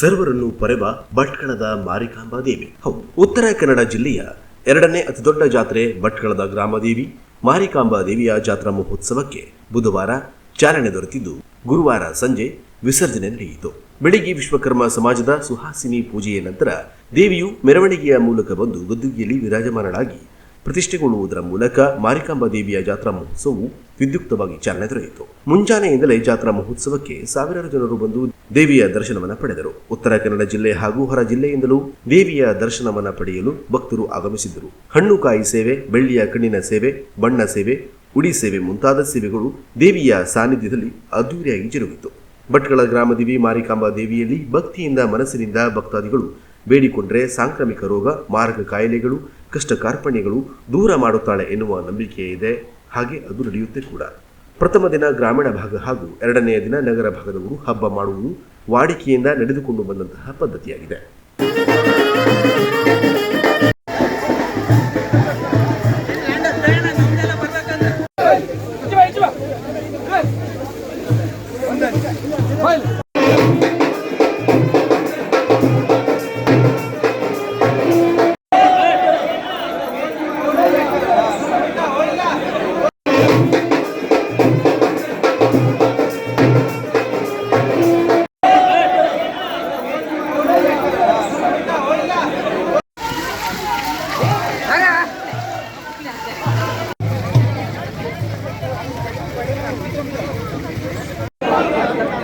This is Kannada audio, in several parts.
ಸರ್ವರನ್ನು ಪರೆವ ಭಟ್ಕಳದ ಮಾರಿಕಾಂಬಾ ದೇವಿ. ಹೌದು, ಉತ್ತರ ಕನ್ನಡ ಜಿಲ್ಲೆಯ ಎರಡನೇ ಅತಿದೊಡ್ಡ ಜಾತ್ರೆ ಭಟ್ಕಳದ ಗ್ರಾಮದೇವಿ, ಮಾರಿಕಾಂಬಾ ದೇವಿಯ ಜಾತ್ರಾ ಮಹೋತ್ಸವಕ್ಕೆ ಬುಧವಾರ ಚಾಲನೆ ದೊರೆತಿದ್ದು, ಗುರುವಾರ ಸಂಜೆ ವಿಸರ್ಜನೆ ನಡೆಯಿತು. ಬೆಳಿಗ್ಗೆ ವಿಶ್ವಕರ್ಮ ಸಮಾಜದ ಸುಹಾಸಿನಿ ಪೂಜೆಯ ನಂತರ ದೇವಿಯು ಮೆರವಣಿಗೆಯ ಮೂಲಕ ಬಂದು ಗದ್ದುಗೆಯಲ್ಲಿ ವಿರಾಜಮಾನಳಾಗಿ ಪ್ರತಿಷ್ಠೆಗೊಳ್ಳುವುದರ ಮೂಲಕ ಮಾರಿಕಾಂಬಾ ದೇವಿಯ ಜಾತ್ರಾ ಮಹೋತ್ಸವವು ವಿದ್ಯುಕ್ತವಾಗಿ ಚಾಲನೆ ದೊರೆಯಿತು. ಮುಂಜಾನೆಯಿಂದಲೇ ಜಾತ್ರಾ ಮಹೋತ್ಸವಕ್ಕೆ ಸಾವಿರಾರು ಜನರು ಬಂದು ದೇವಿಯ ದರ್ಶನವನ್ನ ಪಡೆದರು. ಉತ್ತರ ಕನ್ನಡ ಜಿಲ್ಲೆ ಹಾಗೂ ಹೊರ ಜಿಲ್ಲೆಯಿಂದಲೂ ದೇವಿಯ ದರ್ಶನವನ್ನು ಪಡೆಯಲು ಭಕ್ತರು ಆಗಮಿಸಿದ್ದರು. ಹಣ್ಣು ಕಾಯಿ ಸೇವೆ, ಬೆಳ್ಳಿಯ ಕಣ್ಣಿನ ಸೇವೆ, ಬಣ್ಣ ಸೇವೆ, ಉಡಿ ಸೇವೆ ಮುಂತಾದ ಸೇವೆಗಳು ದೇವಿಯ ಸಾನ್ನಿಧ್ಯದಲ್ಲಿ ಅದ್ದೂರಿಯಾಗಿ ಜರುಗಿತು. ಭಟ್ಕಳ ಗ್ರಾಮದೇವಿ ಮಾರಿಕಾಂಬಾ ದೇವಿಯಲ್ಲಿ ಭಕ್ತಿಯಿಂದ ಮನಸ್ಸಿನಿಂದ ಭಕ್ತಾದಿಗಳು ಬೇಡಿಕೊಂಡರೆ ಸಾಂಕ್ರಾಮಿಕ ರೋಗ, ಮಾರಕ ಕಾಯಿಲೆಗಳು ಕಷ್ಟ ಕಾರ್ಪಣ್ಯಗಳು ದೂರ ಮಾಡುತ್ತಾಳೆ ಎನ್ನುವ ನಂಬಿಕೆ ಇದೆ ಹಾಗೆ ಅದು ನಡೆಯುತ್ತೆ ಕೂಡ. ಪ್ರಥಮ ದಿನ ಗ್ರಾಮೀಣ ಭಾಗ ಹಾಗೂ ಎರಡನೆಯ ದಿನ ನಗರ ಭಾಗದವರು ಹಬ್ಬ ಮಾಡುವುದು ವಾಡಿಕೆಯಿಂದ ನಡೆದುಕೊಂಡು ಬಂದಂತಹ ಪದ್ಧತಿಯಾಗಿದೆ.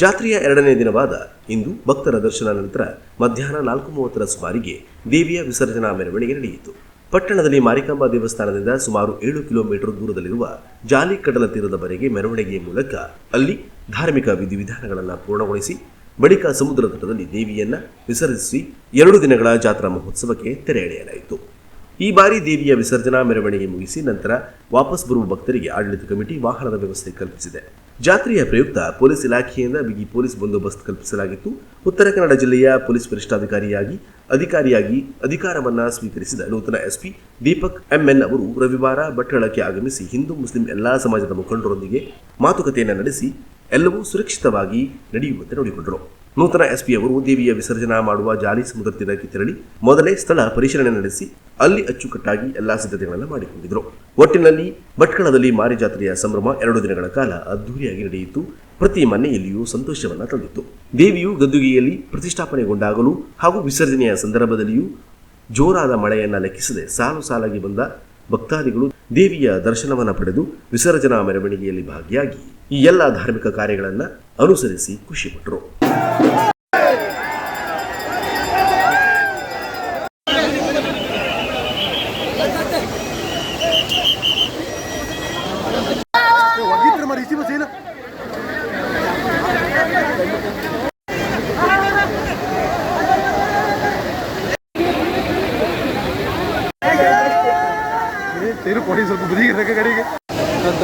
ಜಾತ್ರೆಯ ಎರಡನೇ ದಿನವಾದ ಇಂದು ಭಕ್ತರ ದರ್ಶನ ನಂತರ ಮಧ್ಯಾಹ್ನ ನಾಲ್ಕು ಮೂವತ್ತರ ಸುಮಾರಿಗೆ ದೇವಿಯ ವಿಸರ್ಜನಾ ಮೆರವಣಿಗೆ ನಡೆಯಿತು. ಪಟ್ಟಣದಲ್ಲಿ ಮಾರಿಕಾಂಬಾ ದೇವಸ್ಥಾನದಿಂದ ಸುಮಾರು ಏಳು ಕಿಲೋಮೀಟರ್ ದೂರದಲ್ಲಿರುವ ಜಾಲಿ ಕಡಲ ತೀರದವರೆಗೆ ಮೆರವಣಿಗೆಯ ಮೂಲಕ ಅಲ್ಲಿ ಧಾರ್ಮಿಕ ವಿಧಿವಿಧಾನಗಳನ್ನು ಪೂರ್ಣಗೊಳಿಸಿ, ಬಳಿಕ ಸಮುದ್ರ ತಟದಲ್ಲಿ ದೇವಿಯನ್ನ ವಿಸರ್ಜಿಸಿ ಎರಡು ದಿನಗಳ ಜಾತ್ರಾ ಮಹೋತ್ಸವಕ್ಕೆ ತೆರೆ ಎಳೆಯಲಾಯಿತು. ಈ ಬಾರಿ ದೇವಿಯ ವಿಸರ್ಜನಾ ಮೆರವಣಿಗೆ ಮುಗಿಸಿ ನಂತರ ವಾಪಸ್ ಬರುವ ಭಕ್ತರಿಗೆ ಆಡಳಿತ ಕಮಿಟಿ ವಾಹನದ ವ್ಯವಸ್ಥೆ ಕಲ್ಪಿಸಿದೆ. ಜಾತ್ರೆಯ ಪ್ರಯುಕ್ತ ಪೊಲೀಸ್ ಇಲಾಖೆಯಿಂದ ಬಿಗಿ ಪೊಲೀಸ್ ಬಂದೋಬಸ್ತ್ ಕಲ್ಪಿಸಲಾಗಿತ್ತು. ಉತ್ತರ ಕನ್ನಡ ಜಿಲ್ಲೆಯ ಪೊಲೀಸ್ ವರಿಷ್ಠಾಧಿಕಾರಿಯಾಗಿ, ಅಧಿಕಾರಿಯಾಗಿ ಅಧಿಕಾರವನ್ನ ಸ್ವೀಕರಿಸಿದ ನೂತನ ಎಸ್ಪಿ ದೀಪಕ್ ಎಂಎನ್ ಅವರು ರವಿವಾರ ಬಟ್ಟಳಕ್ಕೆ ಆಗಮಿಸಿ ಹಿಂದೂ ಮುಸ್ಲಿಂ ಎಲ್ಲಾ ಸಮಾಜದ ಮುಖಂಡರೊಂದಿಗೆ ಮಾತುಕತೆಯನ್ನು ನಡೆಸಿ, ಎಲ್ಲವೂ ಸುರಕ್ಷಿತವಾಗಿ ನಡೆಯುವಂತೆ ನೋಡಿಕೊಂಡರು. ನೂತನ ಎಸ್ಪಿ ಅವರು ದೇವಿಯ ವಿಸರ್ಜನಾ ಮಾಡುವ ಜಾಲಿ ಸಮುದ್ರ ತೀರಕ್ಕೆ ತೆರಳಿ ಮೊದಲೇ ಸ್ಥಳ ಪರಿಶೀಲನೆ ನಡೆಸಿ ಅಲ್ಲಿ ಅಚ್ಚುಕಟ್ಟಾಗಿ ಎಲ್ಲಾ ಸಿದ್ಧತೆಗಳನ್ನು ಮಾಡಿಕೊಂಡಿದ್ದರು ಒಟ್ಟಿನಲ್ಲಿ ಭಟ್ಕಳದಲ್ಲಿ ಮಾರಿ ಜಾತ್ರೆಯ ಸಂಭ್ರಮ ಎರಡು ದಿನಗಳ ಕಾಲ ಅದ್ದೂರಿಯಾಗಿ ನಡೆಯಿತು. ಪ್ರತಿ ಮನೆಯಲ್ಲಿಯೂ ಸಂತೋಷವನ್ನ ತಂದಿತ್ತು. ದೇವಿಯು ಗದ್ದುಗೆಯಲ್ಲಿ ಪ್ರತಿಷ್ಠಾಪನೆಗೊಂಡಾಗಲೂ ಹಾಗೂ ವಿಸರ್ಜನೆಯ ಸಂದರ್ಭದಲ್ಲಿಯೂ ಜೋರಾದ ಮಳೆಯನ್ನ ಲೆಕ್ಕಿಸದೆ ಸಾಲು ಸಾಲಾಗಿ ಬಂದ ಭಕ್ತಾದಿಗಳು ದೇವಿಯ ದರ್ಶನವನ್ನ ಪಡೆದು ವಿಸರ್ಜನಾ ಮೆರವಣಿಗೆಯಲ್ಲಿ ಭಾಗಿಯಾಗಿ ಈ ಎಲ್ಲ ಧಾರ್ಮಿಕ ಕಾರ್ಯಗಳನ್ನು ಅನುಸರಿಸಿ ಖುಷಿಪಟ್ಟರು ಒಗಿತ್ರ ಮರಿ ಇಸಿ ಬಸ್ ಏನ ತೇರು ಕೊಡಿ ಸ್ವಲ್ಪ ಬುದಿ ಇರಕ್ಕೆ ಕಡೆಗೆ ಅಂತ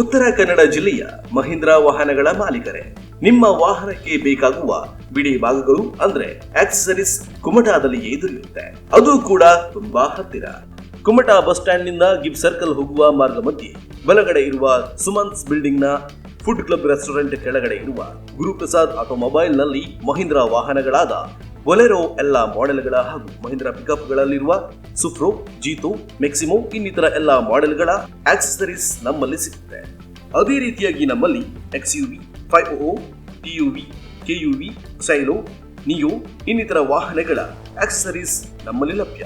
ಉತ್ತರ ಕನ್ನಡ ಜಿಲ್ಲೆಯ ಮಹೀಂದ್ರ ವಾಹನಗಳ ಮಾಲೀಕರೇ, ನಿಮ್ಮ ವಾಹನಕ್ಕೆ ಬೇಕಾಗುವ ಬಿಡಿ ಭಾಗಗಳು ಅಂದ್ರೆ ಆಕ್ಸೆಸರೀಸ್ ಕುಮಟಾದಲ್ಲಿಯೇ ದೊರೆಯುತ್ತೆ ಅದು ಕೂಡ ತುಂಬಾ ಹತ್ತಿರ. ಕುಮಟಾ ಬಸ್ ಸ್ಟ್ಯಾಂಡ್ನಿಂದ ಗಿಬ್ ಸರ್ಕಲ್ ಹೋಗುವ ಮಾರ್ಗ ಮಧ್ಯೆ ಬಲಗಡೆ ಇರುವ ಸುಮನ್ಸ್ ಬಿಲ್ಡಿಂಗ್ನ ಫುಡ್ ಕ್ಲಬ್ ರೆಸ್ಟೋರೆಂಟ್ ಕೆಳಗಡೆ ಇರುವ ಗುರುಪ್ರಸಾದ್ ಆಟೋಮೊಬೈಲ್ನಲ್ಲಿ ಮಹೀಂದ್ರ ವಾಹನಗಳಾದ ಬೊಲೆರೋ ಎಲ್ಲ ಮಾಡೆಲ್ಗಳ ಹಾಗೂ ಮಹೀಂದ್ರ ಪಿಕಪ್ಗಳಲ್ಲಿರುವ ಸುಫ್ರೋ ಜೀತೋ ಮೆಕ್ಸಿಮೋ ಇನ್ನಿತರ ಎಲ್ಲ ಮಾಡೆಲ್ಗಳ ಆಕ್ಸೆಸರೀಸ್ ನಮ್ಮಲ್ಲಿ ಸಿಗುತ್ತೆ. ಅದೇ ರೀತಿಯಾಗಿ ನಮ್ಮಲ್ಲಿ X U V five O T U V K U V Xylo Neo ಇನ್ನಿತರ ವಾಹನಗಳ ಆಕ್ಸೆಸರೀಸ್ ನಮ್ಮಲ್ಲಿ ಲಭ್ಯ.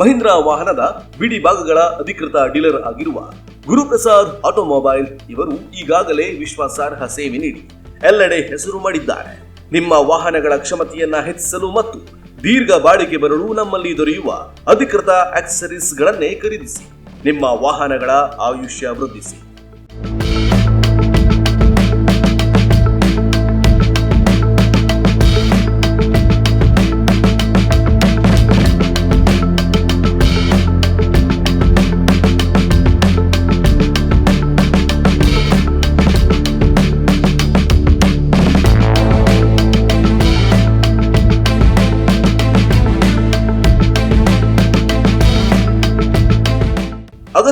ಮಹೀಂದ್ರಾ ವಾಹನದ ಬಿಡಿ ಭಾಗಗಳ ಅಧಿಕೃತ ಡೀಲರ್ ಆಗಿರುವ ಗುರುಪ್ರಸಾದ್ ಆಟೋಮೊಬೈಲ್ ಇವರು ಈಗಾಗಲೇ ವಿಶ್ವಾಸಾರ್ಹ ಸೇವೆ ನೀಡಿ ಎಲ್ಲೆಡೆ ಹೆಸರು ಮಾಡಿದ್ದಾರೆ. ನಿಮ್ಮ ವಾಹನಗಳ ಕ್ಷಮತೆಯನ್ನ ಹೆಚ್ಚಿಸಲು ಮತ್ತು ದೀರ್ಘ ಬಾಳಿಕೆ ಬರಲು ನಮ್ಮಲ್ಲಿ ದೊರೆಯುವ ಅಧಿಕೃತ ಆಕ್ಸೆಸರೀಸ್ಗಳನ್ನೇ ಖರೀದಿಸಿ. ನಿಮ್ಮ ವಾಹನಗಳ ಆಯುಷ್ಯ ವೃದ್ಧಿಸಿ.